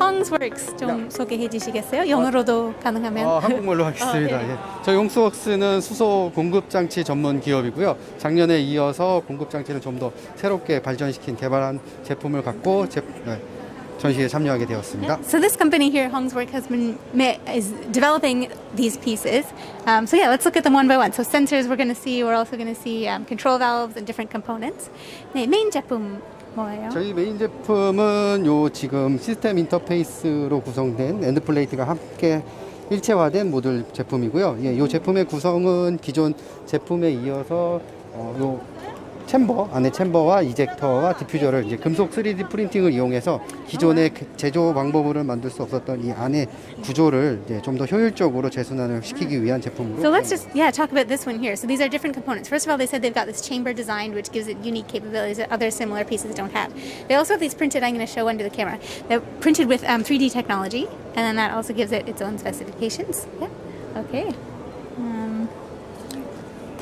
Honksworks 좀 소개해 주시겠어요? 영어로도 가능하면. 어, 한국말로 하겠습니다. 아, 예. 예. 저희 홍수웍스는 수소 공급 장치 전문 기업이고요. 작년에 이어서 공급 장치를 좀 더 새롭게 발전시킨 개발한 제품을 갖고 제, 네, 전시에 참여하게 되었습니다. So this company here, Hongswork, has been ma- is developing these pieces. Um, so yeah, let's look at them one by one. So sensors we're going to see. We're also going to see um, control valves and different components. 네, 메인 제품 뭐예요? 저희 메인 제품은 요 지금 시스템 인터페이스로 구성된 엔드 플레이트가 함께 일체화된 모듈 제품이고요. 예, 요 제품의 구성은 기존 제품에 이어서 어, 요 챔버 안에 챔버와 이젝터와 디퓨저를 이제 금속 3D 프린팅을 이용해서 기존의 그 제조 방법으로는 만들 수 없었던 이 안에 구조를 좀더 효율적으로 재순환을 시키기 위한 제품으로 So let's just yeah talk about this one here. So these are different components. First of all, they said they've got this chamber designed, which gives it unique capabilities that other similar pieces don't have. They also have these printed. I'm going to show under the camera. They're printed with um, 3D technology, and then that also gives it its own specifications. Yeah. Okay. Um,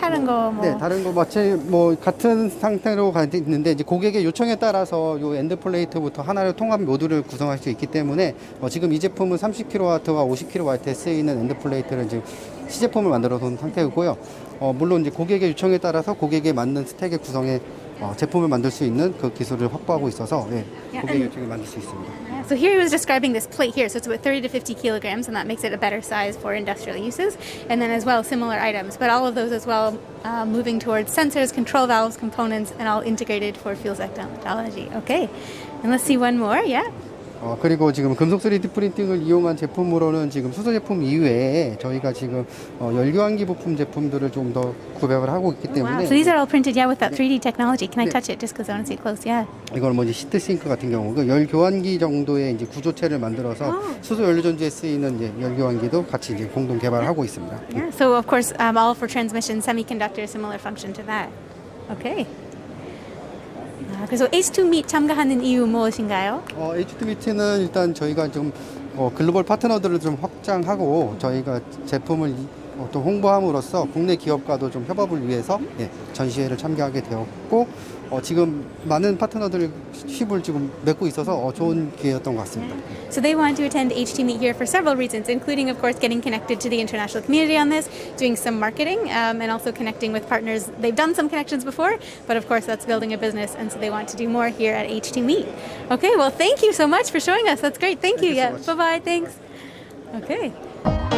다른 거 뭐. 네, 다른 거 마치 뭐 같은 상태로 가 있는데 이제 고객의 요청에 따라서 요 엔드 플레이트부터 하나를 통합 모듈을 구성할 수 있기 때문에 어, 지금 이 제품은 30kW와 50kW에 쓰이는 엔드 플레이트를 지금 시제품을 만들어 놓은 상태이고요. 어, 물론 이제 고객의 요청에 따라서 고객에 맞는 스택의 구성에 어, 제품을 만들 수 있는 그 기술을 확보하고 있어서 예, 고객 and- 요청에 만들 수 있습니다. So here he was describing this plate here. So it's about 30 to 50 kilograms, and that makes it a better size for industrial uses. And then as well, similar items, but all of those as well uh, moving towards sensors, control valves, components, and all integrated for fuel cell technology. Okay. And let's see one more. Yeah. 어, 그리고 지금 금속 3D 프린팅을 이용한 제품으로는 지금 수소 제품 이외에 저희가 지금 어, 열교환기 부품 제품들을 좀 더 구별을 하고 있기 Wow. 때문에 So these are all printed, yeah, with that 3D technology. Can I touch it just because I want to see it close? Yeah. 이건 뭐 이제 시트 싱크 같은 경우 그 열교환기 정도의 이제 구조체를 만들어서 아. 수소 연료 전지에 쓰이는 이제 열교환기도 같이 이제 공동 개발하고 있습니다. Yeah. So of course, um, all for transmission, semiconductor, similar function to that. Okay. 아, 그래서 H2 Meet 참가하는 이유 무엇인가요? 어, H2미트는 일단 저희가 좀 어, 글로벌 파트너들을 좀 확장하고 저희가 제품을 또 홍보함으로써 국내 기업과도 좀 협업을 위해서 예, 전시회를 참가하게 되었고 어, 지금 많은 파트너들 힙을 지금 맺고 있어서 어, 좋은 기회였던 것 같습니다. So they want to attend HT Meet here for several reasons, including, of course, getting connected to the international community on this, doing some marketing, um, and also connecting with partners. They've done some connections before, but of course, that's building a business, and so they want to do more here at HT Meet. Okay, well, thank you so much for showing us. That's great. Thank, Thank you. you so yeah. Bye bye. Thanks. Okay.